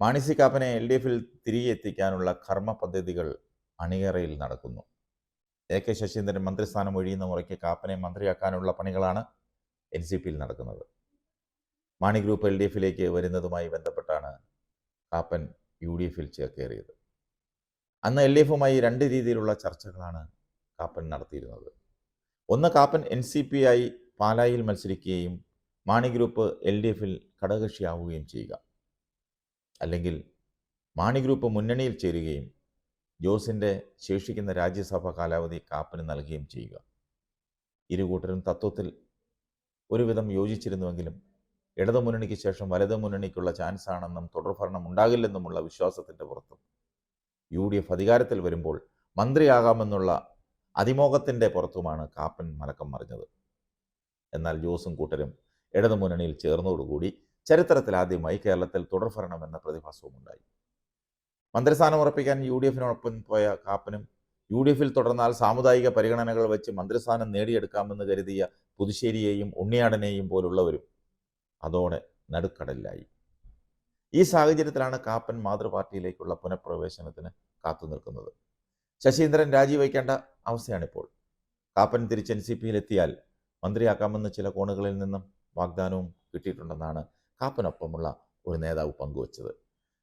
Mani C കാപ്പനെ L D എഫിൽ തിരികെ എത്തിക്കാനുള്ള കർമ്മ പദ്ധതികൾ അണിയറയിൽ നടക്കുന്നു. എ കെ ശശീന്ദ്രൻ മന്ത്രിസ്ഥാനം ഒഴിയുന്ന മുറയ്ക്ക് കാപ്പനെ മന്ത്രിയാക്കാനുള്ള പണികളാണ് എൻ സി പിയിൽ നടക്കുന്നത്. മാണി ഗ്രൂപ്പ് എൽ ഡി എഫിലേക്ക് വരുന്നതുമായി ബന്ധപ്പെട്ടാണ് കാപ്പൻ യു ഡി എഫിൽ ചേക്കേറിയത് അന്ന് എൽ ഡി എഫുമായി രണ്ട് രീതിയിലുള്ള ചർച്ചകളാണ് കാപ്പൻ നടത്തിയിരുന്നത്. ഒന്ന് കാപ്പൻ എൻ സി പി ആയി പാലായിൽ മത്സരിക്കുകയും മാണി ഗ്രൂപ്പ് എൽ ഡി എഫിൽ ഘടകകക്ഷിയാവുകയും ചെയ്യുക. അല്ലെങ്കിൽ മാണി ഗ്രൂപ്പ് മുന്നണിയിൽ ചേരുകയും ജോസിന്റെ ശേഷിക്കുന്ന രാജ്യസഭാ കാലാവധി കാപ്പന് നൽകുകയും ചെയ്യുക. ഇരുകൂട്ടരും തത്വത്തിൽ ഒരുവിധം യോജിച്ചിരുന്നുവെങ്കിലും ഇടതു മുന്നണിക്ക് ശേഷം വലതു മുന്നണിക്കുള്ള ചാൻസ് ആണെന്നും തുടർഭരണം ഉണ്ടാകില്ലെന്നുമുള്ള വിശ്വാസത്തിന്റെ പുറത്തും യു ഡി എഫ് അധികാരത്തിൽ വരുമ്പോൾ മന്ത്രിയാകാമെന്നുള്ള അതിമോഹത്തിന്റെ പുറത്തുമാണ് കാപ്പൻ മലക്കം മറിഞ്ഞത്. എന്നാൽ ജോസും കൂട്ടരും ഇടതു മുന്നണിയിൽ ചേർന്നതോടുകൂടി ചരിത്രത്തിൽ ആദ്യമായി കേരളത്തിൽ തുടർഭരണം എന്ന പ്രതിഭാസവും ഉണ്ടായി മന്ത്രിസ്ഥാനം ഉറപ്പിക്കാൻ യു ഡി എഫിനോടൊപ്പം പോയ കാപ്പനും യു ഡി എഫിൽ തുടർന്നാൽ സാമുദായിക പരിഗണനകൾ വെച്ച് മന്ത്രിസ്ഥാനം നേടിയെടുക്കാമെന്ന് കരുതിയ പുതുശ്ശേരിയെയും ഉണ്ണിയാടനെയും പോലുള്ളവരും അതോടെ നടുക്കടലിലായി. ഈ സാഹചര്യത്തിലാണ് കാപ്പൻ മാതൃപാർട്ടിയിലേക്കുള്ള പുനഃപ്രവേശനത്തിന് കാത്തു നിൽക്കുന്നത് ശശീന്ദ്രൻ രാജിവെക്കേണ്ട അവസ്ഥയാണിപ്പോൾ. കാപ്പൻ തിരിച്ച് എൻ സി പിയിലെത്തിയാൽ മന്ത്രിയാക്കാമെന്ന് ചില കോണുകളിൽ നിന്നും വാഗ്ദാനവും കിട്ടിയിട്ടുണ്ടെന്നാണ് കാപ്പനൊപ്പമുള്ള ഒരു നേതാവ് പങ്കുവച്ചത്.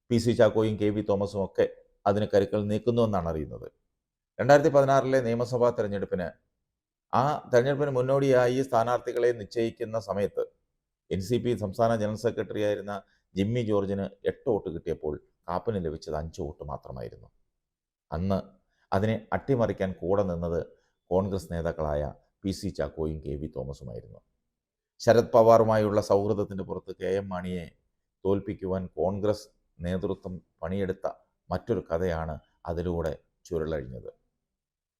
പി. സി. ചാക്കോയും കെ. വി. തോമസും ഒക്കെ അതിന് കരുക്കൾ നീക്കുന്നുവെന്നാണ് അറിയുന്നത്. രണ്ടായിരത്തി പതിനാറിലെ നിയമസഭാ തെരഞ്ഞെടുപ്പിന് ആ തെരഞ്ഞെടുപ്പിന് മുന്നോടിയായി സ്ഥാനാർത്ഥികളെ നിശ്ചയിക്കുന്ന സമയത്ത് എൻ സി പി സംസ്ഥാന ജനറൽ സെക്രട്ടറി ആയിരുന്ന ജിമ്മി ജോർജിന് എട്ട് വോട്ട് കിട്ടിയപ്പോൾ കാപ്പന് ലഭിച്ചത് അഞ്ച് വോട്ട് മാത്രമായിരുന്നു. അന്ന് അതിനെ അട്ടിമറിക്കാൻ കൂടെ നിന്നത് കോൺഗ്രസ് നേതാക്കളായ പി. സി. ചാക്കോയും കെ. വി. തോമസുമായിരുന്നു. ശരത് പവാറുമായുള്ള സൗഹൃദത്തിന്റെ പുറത്ത് കെ എം മാണിയെ തോൽപ്പിക്കുവാൻ കോൺഗ്രസ് നേതൃത്വം പണിയെടുത്ത മറ്റൊരു കഥയാണ് അതിലൂടെ ചുരുളഴിഞ്ഞത്.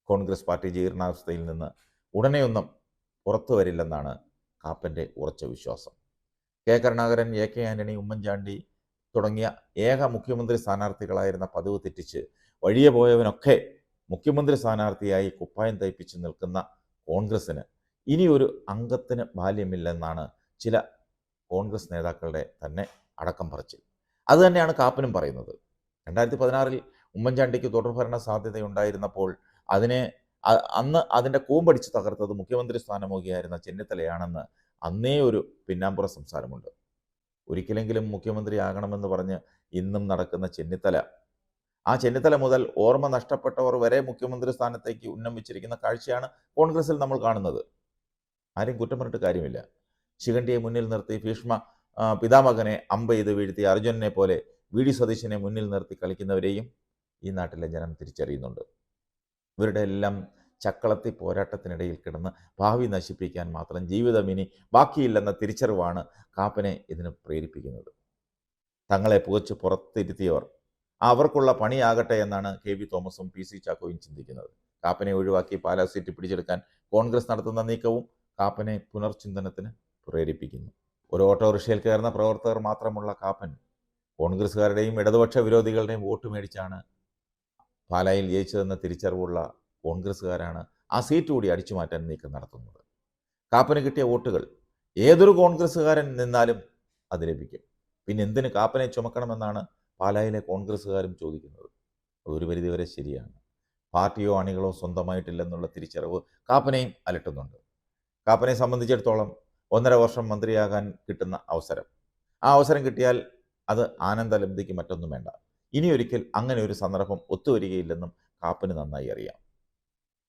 കോൺഗ്രസ് പാർട്ടി ജീർണാവസ്ഥയിൽ നിന്ന് ഉടനെയൊന്നും പുറത്തു വരില്ലെന്നാണ് കാപ്പന്റെ ഉറച്ച വിശ്വാസം. K Karunakaran A K Antony Oommen Chandy തുടങ്ങിയ ഏക മുഖ്യമന്ത്രി സ്ഥാനാർത്ഥികളായിരുന്ന പതിവ് തെറ്റിച്ച് വഴിയെ പോയവനൊക്കെ മുഖ്യമന്ത്രി സ്ഥാനാർത്ഥിയായി കുപ്പായം തയ്പ്പിച്ച് നിൽക്കുന്ന കോൺഗ്രസ്സിന് ഇനിയൊരു അംഗത്തിന് ബാല്യമില്ലെന്നാണ് ചില കോൺഗ്രസ് നേതാക്കളുടെ തന്നെ അടക്കം പറച്ചിൽ. അതുതന്നെയാണ് കാപ്പനും പറയുന്നത്. രണ്ടായിരത്തി പതിനാറിൽ ഉമ്മൻചാണ്ടിക്ക് തുടർഭരണ സാധ്യതയുണ്ടായിരുന്നപ്പോൾ അതിനെ അന്ന് അതിന്റെ കൂമ്പടിച്ച് തകർത്തത് മുഖ്യമന്ത്രി സ്ഥാനമോഹിയായിരുന്ന ചെന്നിത്തലയാണെന്ന് അന്നേ ഒരു പിന്നാമ്പുറ സംസാരമുണ്ട്. ഒരിക്കലെങ്കിലും മുഖ്യമന്ത്രി ആകണമെന്ന് പറഞ്ഞ് ഇന്നും നടക്കുന്ന ചെന്നിത്തല. ആ ചെന്നിത്തല മുതൽ ഓർമ്മ നഷ്ടപ്പെട്ടവർ വരെ മുഖ്യമന്ത്രി സ്ഥാനത്തേക്ക് ഉന്നം വെച്ചിരിക്കുന്ന കാഴ്ചയാണ് കോൺഗ്രസിൽ നമ്മൾ കാണുന്നത്. ആരും കുറ്റം പറഞ്ഞിട്ട് കാര്യമില്ല. ശിഖണ്ഡിയെ മുന്നിൽ നിർത്തി ഭീഷ്മ പിതാമകനെ അമ്പ ചെയ്ത് വീഴ്ത്തി അർജുനനെ പോലെ വി. ഡി. സതീശനെ മുന്നിൽ നിർത്തി കളിക്കുന്നവരെയും ഈ നാട്ടിലെ ജനം തിരിച്ചറിയുന്നുണ്ട്. ഇവരുടെ എല്ലാം ചക്കളത്തി പോരാട്ടത്തിനിടയിൽ കിടന്ന് ഭാവി നശിപ്പിക്കാൻ മാത്രം ജീവിതം ഇനി ബാക്കിയില്ലെന്ന തിരിച്ചറിവാണ് കാപ്പനെ ഇതിന് പ്രേരിപ്പിക്കുന്നത്. തങ്ങളെ പുകച്ച് പുറത്തിരുത്തിയവർ. അവർക്കുള്ള പണിയാകട്ടെ എന്നാണ് കെ. വി. തോമസും പി. സി. ചാക്കോയും ചിന്തിക്കുന്നത്. കാപ്പനെ ഒഴിവാക്കി പാലാ സീറ്റ് പിടിച്ചെടുക്കാൻ കോൺഗ്രസ് നടത്തുന്ന നീക്കവും കാപ്പനെ പുനർചിന്തനത്തിന് പ്രേരിപ്പിക്കുന്നു. ഒരു ഓട്ടോറിക്ഷയിൽ കയറുന്ന പ്രവർത്തകർ മാത്രമുള്ള കാപ്പൻ കോൺഗ്രസ്സുകാരുടെയും ഇടതുപക്ഷ വിരോധികളുടെയും വോട്ട് മേടിച്ചാണ് പാലായിൽ ജയിച്ചതെന്ന തിരിച്ചറിവുള്ള കോൺഗ്രസ്സുകാരാണ് ആ സീറ്റ് കൂടി അടിച്ചു മാറ്റാൻ നീക്കം നടത്തുന്നത്. കാപ്പന് കിട്ടിയ വോട്ടുകൾ ഏതൊരു കോൺഗ്രസ്സുകാരൻ നിന്നാലും അത് ലഭിക്കും. പിന്നെ എന്തിന് കാപ്പനെ ചുമക്കണമെന്നാണ് പാലായിലെ കോൺഗ്രസ്സുകാരും ചോദിക്കുന്നത്. ഒരു പരിധിവരെ ശരിയാണ്. പാർട്ടിയോ അണികളോ സ്വന്തമായിട്ടില്ലെന്നുള്ള തിരിച്ചറിവ് കാപ്പനെയും അലട്ടുന്നുണ്ട്. കാപ്പനെ സംബന്ധിച്ചിടത്തോളം ഒന്നര വർഷം മന്ത്രിയാകാൻ കിട്ടുന്ന അവസരം. ആ അവസരം കിട്ടിയാൽ അത് ആനന്ദലബ്ധിക്ക് മറ്റൊന്നും വേണ്ട. ഇനിയൊരിക്കൽ അങ്ങനെ ഒരു സന്ദർഭം ഒത്തുവരികയില്ലെന്നും കാപ്പന് നന്നായി അറിയാം.